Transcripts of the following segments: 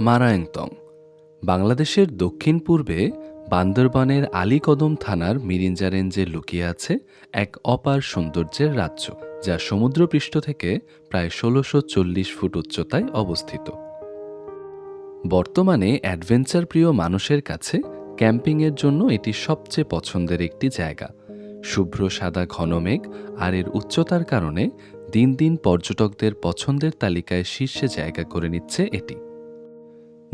মারায়ংতং, বাংলাদেশের দক্ষিণ পূর্বে বান্দরবানের আলীকদম থানার মিরিঞ্জা রেঞ্জে লুকিয়ে আছে এক অপার সৌন্দর্যের রাজ্য, যা সমুদ্রপৃষ্ঠ থেকে প্রায় ষোলোশো চল্লিশ ফুট উচ্চতায় অবস্থিত। বর্তমানে অ্যাডভেঞ্চার প্রিয় মানুষের কাছে ক্যাম্পিংয়ের জন্য এটি সবচেয়ে পছন্দের একটি জায়গা। শুভ্র সাদা ঘনমেঘ আর এর উচ্চতার কারণে দিন দিন পর্যটকদের পছন্দের তালিকায় শীর্ষে জায়গা করে নিচ্ছে এটি।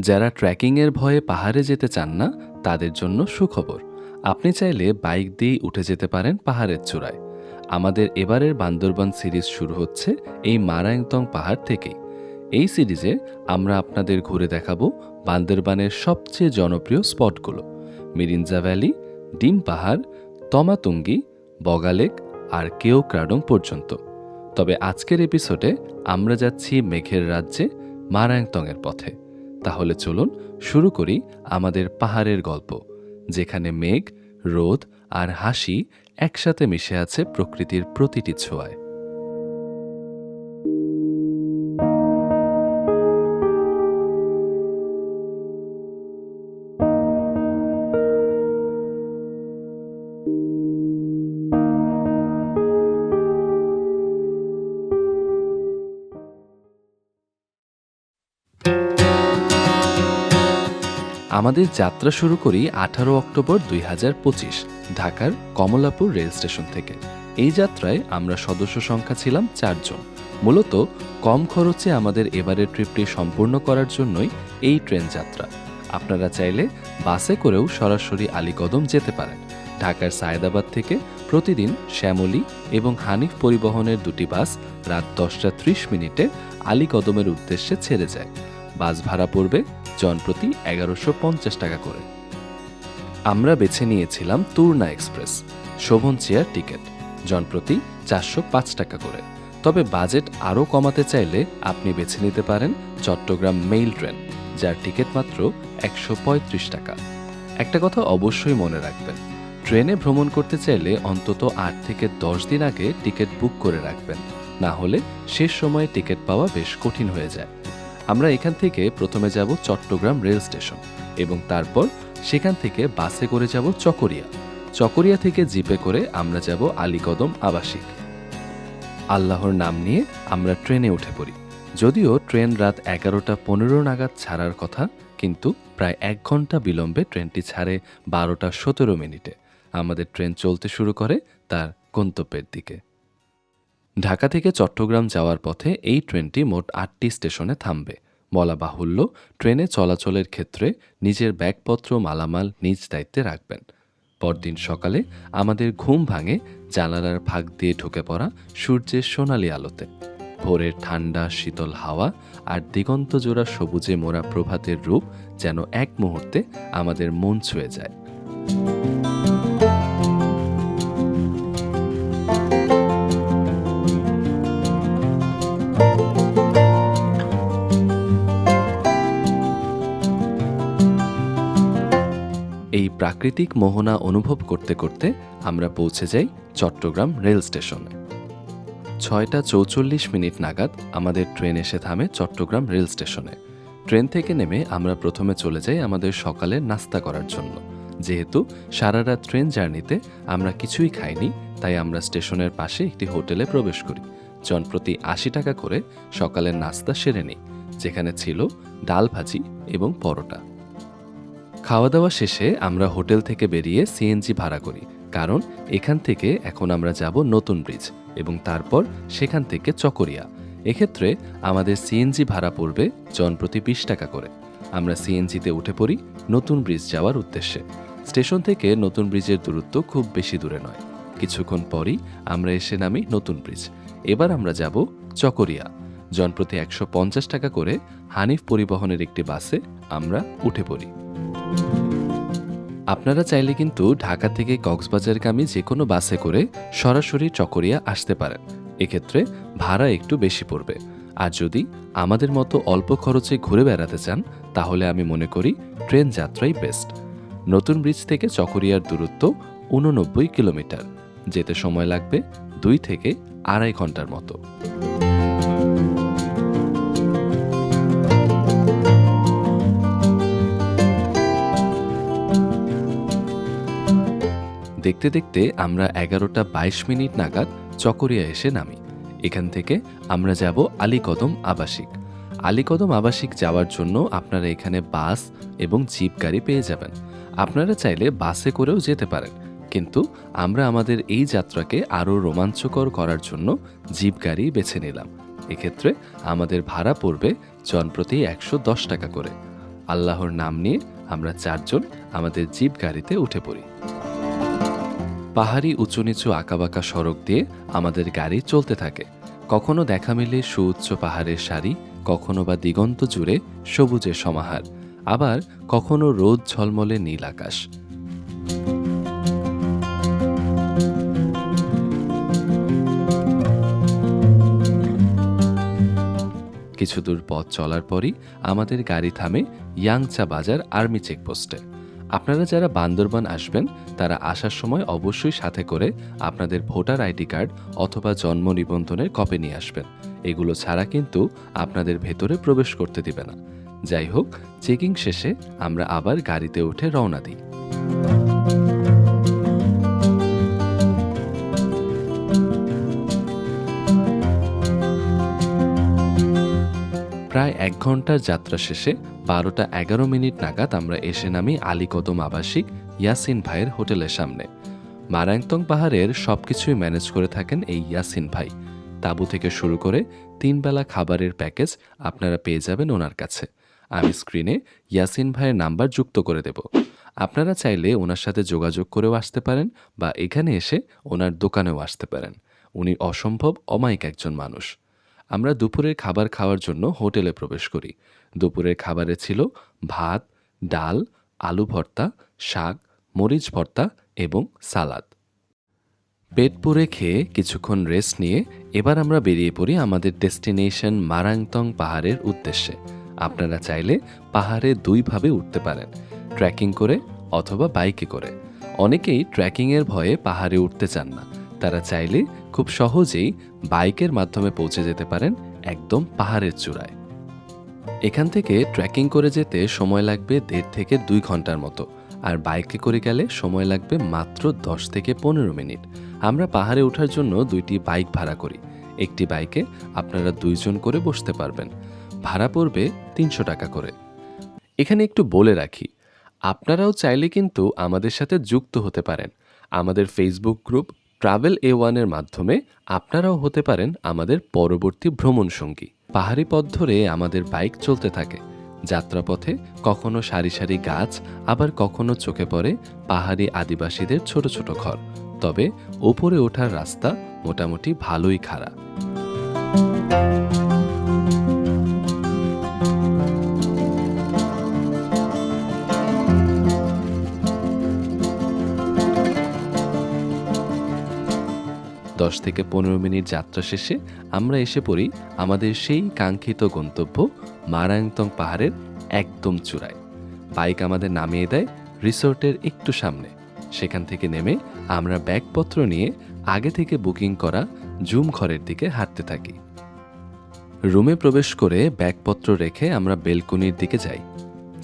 যারা ট্রেকিংয়ের ভয়ে পাহাড়ে যেতে চান না, তাদের জন্য সুখবর। আপনি চাইলে বাইক দিয়েই উঠে যেতে পারেন পাহাড়ের চূড়ায়। আমাদের এবারের বান্দরবান সিরিজ শুরু হচ্ছে এই মারায়ংতং পাহাড় থেকেই। এই সিরিজে আমরা আপনাদের ঘুরে দেখাবো বান্দরবানের সবচেয়ে জনপ্রিয় স্পটগুলো। মিরিঞ্জা ভ্যালি, ডিম পাহাড়, তমাতুঙ্গি বগালেক আর কেও ক্রাডং পর্যন্ত। তবে আজকের এপিসোডে আমরা যাচ্ছি মেঘের রাজ্যে মারায়ংতংয়ের পথে। তাহলে চলুন শুরু করি আমাদের পাহাড়ের গল্প, যেখানে মেঘ, রোদ আর হাসি একসাথে মিশে আছে প্রকৃতির প্রতিটি ছোঁয়ায়। আমাদের যাত্রা শুরু করি আঠারো অক্টোবর দুই হাজার পঁচিশ, ঢাকার কমলাপুর রেল স্টেশন থেকে। এই যাত্রায় আমরা সদস্য সংখ্যা ছিলাম চারজন। মূলত কম খরচে আমাদের এবারের ট্রিপটি সম্পূর্ণ করার জন্যই এই ট্রেন যাত্রা। আপনারা চাইলে বাসে করেও সরাসরি আলীকদম যেতে পারেন। ঢাকার সায়দাবাদ থেকে প্রতিদিন শ্যামলী এবং হানিফ পরিবহনের দুটি বাস রাত দশটা ত্রিশ মিনিটে আলীকদমের উদ্দেশ্যে ছেড়ে যায়। বাস ভাড়া পড়বে জনপ্রতি এগারোশো পঞ্চাশ টাকা করে। আমরা বেছে নিয়েছিলাম Turna express, Shovon chair ticket জনপ্রতি চারশো পাঁচ টাকা করে। তবে বাজেট আরও কমাতে চাইলে আপনি বেছে নিতে পারেন চট্টগ্রাম মেইল ট্রেন, যার টিকিট মাত্র একশো পঁয়ত্রিশ টাকা। একটা কথা অবশ্যই মনে রাখবেন, ট্রেনে ভ্রমণ করতে চাইলে অন্তত আট থেকে দশ দিন আগে টিকিট বুক করে রাখবেন, না হলে শেষ সময়ে টিকিট পাওয়া বেশ কঠিন হয়ে যায়। আমরা এখান থেকে প্রথমে যাব চট্টগ্রাম রেল স্টেশন এবং তারপর সেখান থেকে বাসে করে যাব চকরিয়া। চকরিয়া থেকে জিপে করে আমরা যাব আলীকদম আবাসিক। আল্লাহর নাম নিয়ে আমরা ট্রেনে উঠে পড়ি। যদিও ট্রেন রাত এগারোটা পনেরো নাগাদ ছাড়ার কথা, কিন্তু প্রায় এক ঘণ্টা বিলম্বে ট্রেনটি ছাড়ে বারোটা সতেরো মিনিটে। আমাদের ট্রেন চলতে শুরু করে তার গন্তব্যের দিকে। ঢাকা থেকে চট্টগ্রাম যাওয়ার পথে এই ট্রেনটি মোট আটটি স্টেশনে থামবে। বলা বাহুল্য, ট্রেনে চলাচলের ক্ষেত্রে নিজের ব্যাগপত্র মালামাল নিজ দায়িত্বে রাখবেন। পরদিন সকালে আমাদের ঘুম ভাঙে জানালার ফাঁক দিয়ে ঢুকে পড়া সূর্যের সোনালি আলোতে। ভোরের ঠান্ডা, শীতল হাওয়া আর দিগন্ত জোড়া সবুজে মোড়া প্রভাতের রূপ যেন এক মুহূর্তে আমাদের মন ছুঁয়ে যায়। এই প্রাকৃতিক মোহনা অনুভব করতে করতে আমরা পৌঁছে যাই চট্টগ্রাম রেল স্টেশনে। ছয়টা চৌচল্লিশ মিনিট নাগাদ আমাদের ট্রেন এসে থামে চট্টগ্রাম রেল স্টেশনে। ট্রেন থেকে নেমে আমরা প্রথমে চলে যাই আমাদের সকালে নাস্তা করার জন্য। যেহেতু সারা রাত ট্রেন জার্নিতে আমরা কিছুই খাইনি, তাই আমরা স্টেশনের পাশে একটি হোটেলে প্রবেশ করি। জনপ্রতি আশি টাকা করে সকালের নাস্তা সেরে নিই, যেখানে ছিল ডাল ভাজি এবং পরোটা। খাওয়া দাওয়া শেষে আমরা হোটেল থেকে বেরিয়ে সিএনজি ভাড়া করি, কারণ এখান থেকে এখন আমরা যাব নতুন ব্রিজ এবং তারপর সেখান থেকে চকরিয়া। এক্ষেত্রে আমাদের সিএনজি ভাড়া পড়বে জনপ্রতি বিশ টাকা করে। আমরা সিএনজিতে উঠে পড়ি নতুন ব্রিজ যাওয়ার উদ্দেশ্যে। স্টেশন থেকে নতুন ব্রিজের দূরত্ব খুব বেশি দূরে নয়। কিছুক্ষণ পরই আমরা এসে নামি নতুন ব্রিজ এবার আমরা যাব চকরিয়া। জনপ্রতি একশো পঞ্চাশ টাকা করে হানিফ পরিবহনের একটি বাসে আমরা উঠে পড়ি। আপনারা চাইলে কিন্তু ঢাকা থেকে কক্সবাজারগামী যে কোনো বাসে করে সরাসরি চকরিয়া আসতে পারেন। এক্ষেত্রে ভাড়া একটু বেশি পড়বে। আর যদি আমাদের মতো অল্প খরচে ঘুরে বেড়াতে চান, তাহলে আমি মনে করি ট্রেন যাত্রাই বেস্ট। নতুন ব্রিজ থেকে চকরিয়ার দূরত্ব উননব্বই কিলোমিটার, যেতে সময় লাগবে দুই থেকে আড়াই ঘণ্টার মতো। দেখতে দেখতে আমরা এগারোটা বাইশ মিনিট নাগাদ চকরিয়া এসে নামি। এখান থেকে আমরা যাব আলীকদম আবাসিক। আলীকদম আবাসিক যাওয়ার জন্য আপনারা এখানে বাস এবং জিপ গাড়ি পেয়ে যাবেন। আপনারা চাইলে বাসে করেও যেতে পারেন, কিন্তু আমরা আমাদের এই যাত্রাকে আরও রোমাঞ্চকর করার জন্য জিপ গাড়ি বেছে নিলাম। এক্ষেত্রে আমাদের ভাড়া পড়বে জনপ্রতি একশো দশ টাকা করে। আল্লাহর নাম নিয়ে আমরা চারজন আমাদের জিপ গাড়িতে উঠে পড়ি। পাহাড়ি উঁচু নিচু আঁকাবাঁকা সড়ক দিয়ে আমাদের গাড়ি চলতে থাকে। কখনো দেখা মেলে সুউচ্চ পাহাড়ের সারি, কখনো বা দিগন্ত জুড়ে সবুজের সমাহার, আবার কখনো রোদ ঝলমলে নীল আকাশ। কিছু দূর পথ চলার পরই আমাদের গাড়ি থামে ইয়াংচা বাজার আর্মি চেকপোস্টে। আপনারা যারা বান্দরবান আসবেন, তারা আসার সময় অবশ্যই সাথে করে আপনাদের ভোটার আইডি কার্ড অথবা জন্ম নিবন্ধনের কপি নিয়ে আসবেন। এগুলো ছাড়া কিন্তু আপনাদের ভেতরে প্রবেশ করতে দিবে না। যাই হোক, চেকিং শেষে আমরা আবার গাড়িতে উঠে রওনা দিই। প্রায় এক ঘণ্টার যাত্রা শেষে বারোটা এগারো মিনিট নাগাদ আমরা এসে নামি আলীকদম আবাসিক ইয়াসিন ভাইয়ের হোটেলের সামনে। মারাংতং পাহাড়ের সবকিছুই ম্যানেজ করে থাকেন এই ইয়াসিন ভাই। তাঁবু থেকে শুরু করে তিন বেলা খাবারের প্যাকেজ আপনারা পেয়ে যাবেন ওনার কাছে। আমি স্ক্রিনে ইয়াসিন ভাইয়ের নাম্বার যুক্ত করে দেব। আপনারা চাইলে ওনার সাথে যোগাযোগ করেও আসতে পারেন বা এখানে এসে ওনার দোকানেও আসতে পারেন। উনি অসম্ভব অমায়িক একজন মানুষ। আমরা দুপুরের খাবার খাওয়ার জন্য হোটেলে প্রবেশ করি। দুপুরের খাবারে ছিল ভাত, ডাল, আলু ভর্তা, শাক, মরিচ ভর্তা এবং সালাদ। পেট পুরে খেয়ে কিছুক্ষণ রেস্ট নিয়ে এবার আমরা বেরিয়ে পড়ি আমাদের ডেস্টিনেশন মারাংতং পাহাড়ের উদ্দেশ্যে। আপনারা চাইলে পাহাড়ে দুইভাবে উঠতে পারেন, ট্রেকিং করে অথবা বাইকে করে। অনেকেই ট্রেকিংয়ের ভয়ে পাহাড়ে উঠতে চান না। তারা চাইলে খুব সহজেই বাইকের মাধ্যমে পৌঁছে যেতে পারেন একদম পাহাড়ের চূড়ায়। এখান থেকে ট্রেকিং করে যেতে সময় লাগবে দেড় থেকে দুই ঘণ্টার মতো, আর বাইকে করে গেলে সময় লাগবে মাত্র দশ থেকে পনেরো মিনিট। আমরা পাহাড়ে ওঠার জন্য দুইটি বাইক ভাড়া করি। একটি বাইকে আপনারা দুইজন করে বসতে পারবেন। ভাড়া পড়বে তিনশো টাকা করে। এখানে একটু বলে রাখি, আপনারাও চাইলে কিন্তু আমাদের সাথে যুক্ত হতে পারেন। আমাদের ফেসবুক গ্রুপ ট্রাভেল এ ওয়ানের মাধ্যমে আপনারাও হতে পারেন আমাদের পরবর্তী ভ্রমণ সঙ্গী। পাহাড়ি পথ ধরে আমাদের বাইক চলতে থাকে। যাত্রাপথে কখনো সারি সারি গাছ, আবার কখনো চোখে পড়ে পাহাড়ি আদিবাসীদের ছোট ছোট ঘর। তবে ওপরে ওঠার রাস্তা মোটামুটি ভালোই খারাপ দশ থেকে পনেরো মিনিট যাত্রা শেষে আমরা এসে পড়ি আমাদের সেই কাঙ্ক্ষিত গন্তব্য মারাংতং পাহাড়ের একদম চূড়ায়। বাইক আমাদের নামিয়ে দেয় রিসোর্টের একটু সামনে। সেখান থেকে নেমে আমরা ব্যাগপত্র নিয়ে আগে থেকে বুকিং করা জুম ঘরের দিকে হাঁটতে থাকি। রুমে প্রবেশ করে ব্যাগপত্র রেখে আমরা বেলকনির দিকে যাই।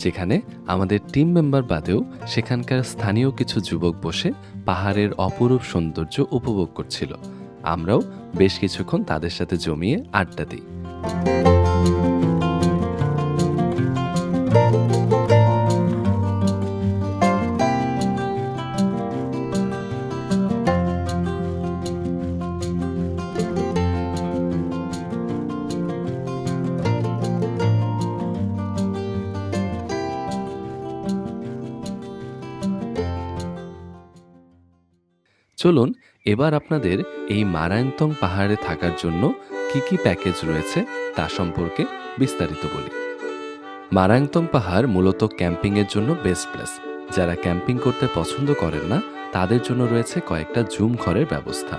যেখানে আমাদের টিম মেম্বার বাদেও সেখানকার স্থানীয় কিছু যুবক বসে পাহাড়ের অপরূপ সৌন্দর্য উপভোগ করছিল। আমরাও বেশ কিছুক্ষণ তাদের সাথে জমিয়ে আড্ডা দিই। চলুন, এবার আপনাদের এই মারায়ন্তং পাহাড়ে থাকার জন্য কি কি প্যাকেজ রয়েছে তা সম্পর্কে বিস্তারিত বলি। মারায়ন্তং পাহাড় মূলত ক্যাম্পিংয়ের জন্য বেস্ট প্লেস। যারা ক্যাম্পিং করতে পছন্দ করেন না, তাদের জন্য রয়েছে কয়েকটা জুম ঘরের ব্যবস্থা।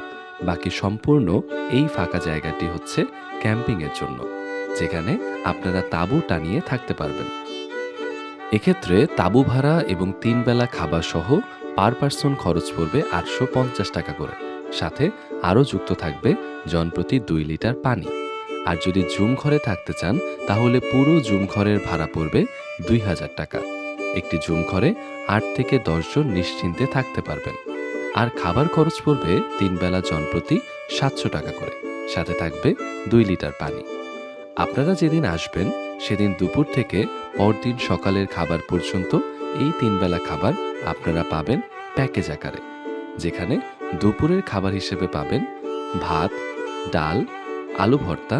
বাকি সম্পূর্ণ এই ফাঁকা জায়গাটি হচ্ছে ক্যাম্পিংয়ের জন্য, যেখানে আপনারা তাঁবু টানিয়ে থাকতে পারবেন। এক্ষেত্রে তাঁবু ভাড়া এবং তিন বেলা খাবার সহ পার পার্সন খরচ পড়বে আটশো পঞ্চাশ টাকা করে। সাথে আরও যুক্ত থাকবে জনপ্রতি দুই লিটার পানি। আর যদি জুম ঘরে থাকতে চান, তাহলে পুরো জুম ঘরের ভাড়া পড়বে দুই হাজার টাকা। একটি জুম ঘরে আট থেকে দশজন নিশ্চিন্তে থাকতে পারবেন। আর খাবার খরচ পড়বে তিন বেলা জনপ্রতি সাতশো টাকা করে। সাথে থাকবে দুই লিটার পানি। আপনারা যেদিন আসবেন, সেদিন দুপুর থেকে পরদিন সকালের খাবার পর্যন্ত এই তিন বেলা খাবার আপনারা পাবেন প্যাকেজ আকারে, যেখানে দুপুরের খাবার হিসেবে পাবেন ভাত, ডাল, আলু ভর্তা,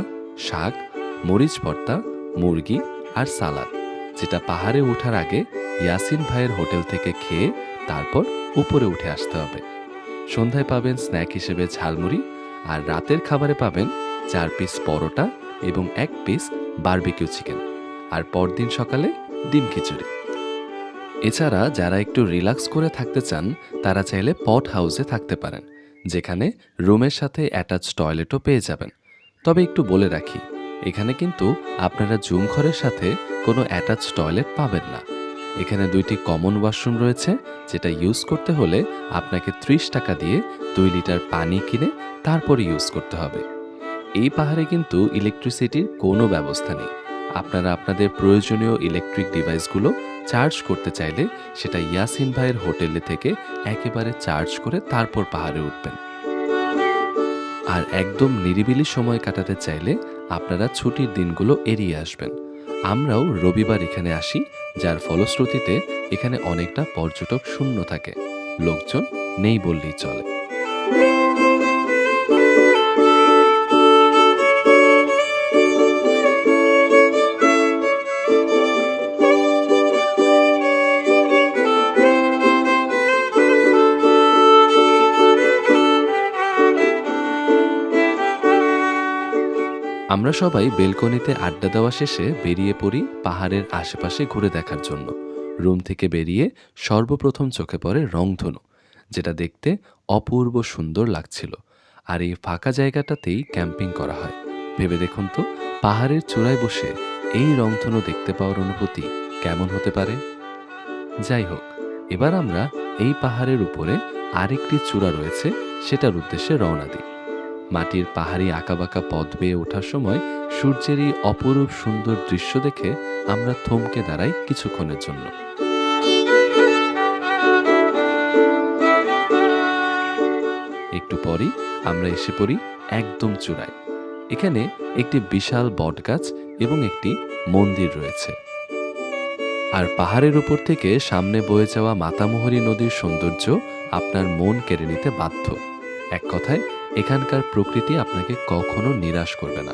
শাক, মরিচ ভর্তা, মুরগি আর সালাদ, যেটা পাহাড়ে ওঠার আগে ইয়াসিন ভাইয়ের হোটেল থেকে খেয়ে তারপর উপরে উঠে আসতে হবে। সন্ধ্যায় পাবেন স্ন্যাক হিসেবে ঝালমুড়ি আর রাতের খাবারে পাবেন চার পিস পরোটা এবং এক পিস বারবিকিউ চিকেন। আর পরদিন সকালে ডিম খিচুড়ি। এছাড়া যারা একটু রিল্যাক্স করে থাকতে চান, তারা চাইলে পট হাউসে থাকতে পারেন, যেখানে রুমের সাথে অ্যাটাচ টয়লেটও পেয়ে যাবেন। তবে একটু বলে রাখি, এখানে কিন্তু আপনারা জুম ঘরের সাথে কোনো অ্যাটাচ টয়লেট পাবেন না। এখানে দুইটি কমন ওয়াশরুম রয়েছে, যেটা ইউজ করতে হলে আপনাকে ত্রিশ টাকা দিয়ে দুই লিটার পানি কিনে তারপর ইউজ করতে হবে। এই পাহাড়ে কিন্তু ইলেকট্রিসিটির কোনো ব্যবস্থা নেই। আপনারা আপনাদের প্রয়োজনীয় ইলেকট্রিক ডিভাইসগুলো চার্জ করতে চাইলে সেটা ইয়াসিন ভাইয়ের হোটেলে থেকে একেবারে চার্জ করে তারপর পাহাড়ে উঠবেন। আর একদম নিরিবিলি সময় কাটাতে চাইলে আপনারা ছুটির দিনগুলো এড়িয়ে আসবেন। আমরাও রবিবার এখানে আসি, যার ফলশ্রুতিতে এখানে অনেকটা পর্যটক শূন্য থাকে। লোকজন নেই বললেই চলে। আমরা সবাই বেলকনিতে আড্ডা দেওয়া শেষে বেরিয়ে পড়ি পাহাড়ের আশেপাশে ঘুরে দেখার জন্য। রুম থেকে বেরিয়ে সর্বপ্রথম চোখে পড়ে রংধনু, যেটা দেখতে অপূর্ব সুন্দর লাগছিল। আর এই ফাঁকা জায়গাটাতেই ক্যাম্পিং করা হয়। ভেবে দেখুন তো, পাহাড়ের চূড়ায় বসে এই রংধনু দেখতে পাওয়ার অনুভূতি কেমন হতে পারে? যাই হোক, এবার আমরা এই পাহাড়ের উপরে আরেকটি চূড়া রয়েছে, সেটার উদ্দেশ্যে রওনা দিই। মাটির পাহাড়ি আঁকাবাঁকা পথ বেয়ে ওঠার সময় সূর্যের এই অপরূপ সুন্দর দৃশ্য দেখে আমরা থমকে দাঁড়াই কিছুক্ষণের জন্য। একটু পরই আমরা এসে পড়ি একদম চূড়ায়। এখানে একটি বিশাল বটগাছ এবং একটি মন্দির রয়েছে। আর পাহাড়ের উপর থেকে সামনে বয়ে যাওয়া মাতামোহরী নদীর সৌন্দর্য আপনার মন কেড়ে নিতে বাধ্য। এক কথায় এখানকার প্রকৃতি আপনাকে কখনো নিরাশ করবে না।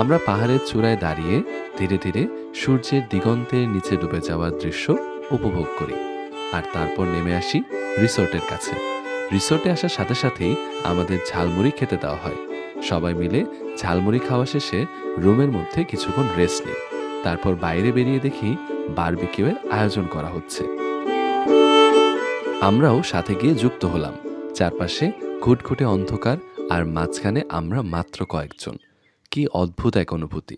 আমরা পাহাড়ের চূড়ায় দাঁড়িয়ে ধীরে ধীরে সূর্যের দিগন্তের নিচে ডুবে যাওয়ার দৃশ্য উপভোগ করি। আর তারপর নেমে আসি রিসোর্টের কাছে। রিসোর্টে আসার সাথে সাথেই আমাদের ঝালমুড়ি খেতে দেওয়া হয়। সবাই মিলে ঝালমুড়ি খাওয়া শেষে রুমের মধ্যে কিছুক্ষণ রেস্ট নিই। তারপর বাইরে বেরিয়ে দেখি বারবিকিউয়ের আয়োজন করা হচ্ছে। আমরাও সাথে গিয়ে যুক্ত হলাম। চারপাশে ঘুটঘুটে অন্ধকার আর মাঝখানে আমরা মাত্র কয়েকজন। কি অদ্ভুত এক অনুভূতি।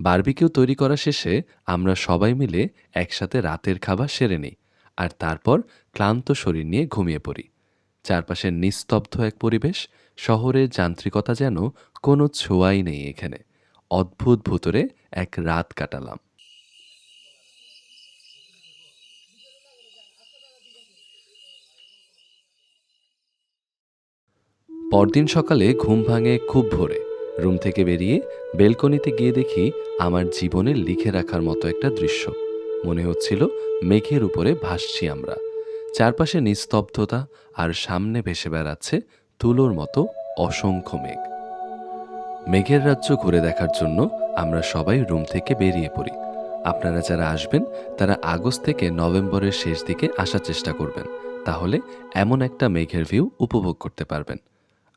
বারবিকিউ তৈরি করা শেষে আমরা সবাই মিলে একসাথে রাতের খাবার সেরে নিই আর তারপর ক্লান্ত শরীর নিয়ে ঘুমিয়ে পড়ি। চারপাশে নিস্তব্ধ এক পরিবেশ, শহরের যান্ত্রিকতা যেন কোনো ছোঁয়াই নেই এখানে। অদ্ভুত ভুতরে এক রাত কাটালাম। পরদিন সকালে ঘুম ভাঙে খুব ভোরে। রুম থেকে বেরিয়ে বেলকনিতে গিয়ে দেখি আমার জীবনে লিখে রাখার মতো একটা দৃশ্য। মনে হচ্ছিল মেঘের উপরে ভাসছি আমরা। চারপাশে নিস্তব্ধতা আর সামনে ভেসে বেড়াচ্ছে তুলোর মতো অসংখ্য মেঘ। মেঘের রাজ্য ঘুরে দেখার জন্য আমরা সবাই রুম থেকে বেরিয়ে পড়ি। আপনারা যারা আসবেন, তারা আগস্ট থেকে নভেম্বরের শেষ দিকে আসার চেষ্টা করবেন। তাহলে এমন একটা মেঘের ভিউ উপভোগ করতে পারবেন।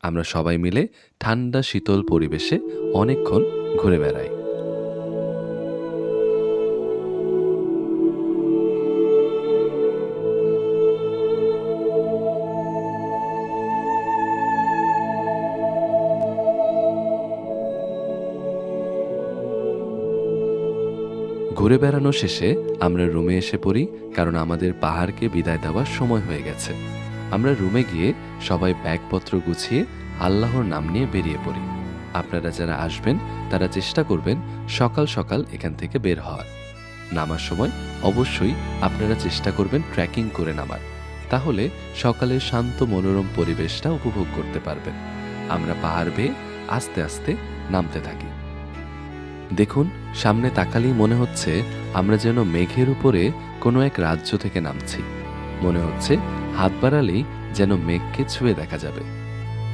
আমরা সবাই মিলে ঠান্ডা শীতল পরিবেশে অনেকক্ষণ ঘুরে বেড়াই। ঘুরে বেড়ানো শেষে আমরা রুমে এসে পড়ি, কারণ আমাদের পাহাড়কে বিদায় দেওয়ার সময় হয়ে গেছে। আমরা রুমে গিয়ে সবাই ব্যাগপত্র গুছিয়ে আল্লাহর নাম নিয়ে বেরিয়ে পড়ি। আপনারা যারা আসবেন, তারা চেষ্টা করবেন সকাল সকাল এখান থেকে বের হওয়ার। নামার সময় অবশ্যই আপনারা চেষ্টা করবেন ট্রেকিং করে নামার। তাহলে সকালের শান্ত মনোরম পরিবেশটা উপভোগ করতে পারবেন। আমরা পাহাড় বেয়ে আস্তে আস্তে নামতে থাকি। দেখুন, সামনে তাকালেই মনে হচ্ছে আমরা যেন মেঘের উপরে কোনো এক রাজ্য থেকে নামছি। মনে হচ্ছে হাত বাড়ালেই যেন মেঘকে ছুঁয়ে দেখা যাবে।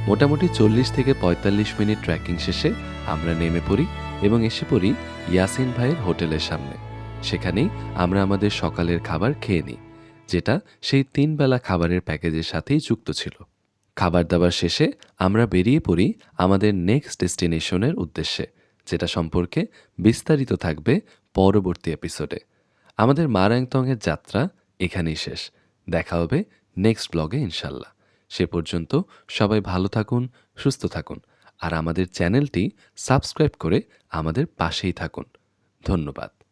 মোটামুটি চল্লিশ থেকে পঁয়তাল্লিশ মিনিট ট্রেকিং শেষে আমরা নেমে পড়ি এবং এসে পড়ি ইয়াসিন ভাইয়ের হোটেলের সামনে। সেখানেই আমরা আমাদের সকালের খাবার খেয়ে নিই, যেটা সেই তিন বেলা খাবারের প্যাকেজের সাথেই যুক্ত ছিল। খাবার দাবার শেষে আমরা বেরিয়ে পড়ি আমাদের নেক্সট ডেস্টিনেশনের উদ্দেশ্যে। যেটা সম্পর্কে বিস্তারিত থাকবে পরবর্তী এপিসোডে আমাদের মারাংতংয়ের যাত্রা এখানেই শেষ। দেখা হবে নেক্সট ব্লগে ইনশাল্লাহ সে পর্যন্ত সবাই ভালো থাকুন, সুস্থ থাকুন, আর আমাদের চ্যানেলটি সাবস্ক্রাইব করে আমাদের পাশেই থাকুন। ধন্যবাদ।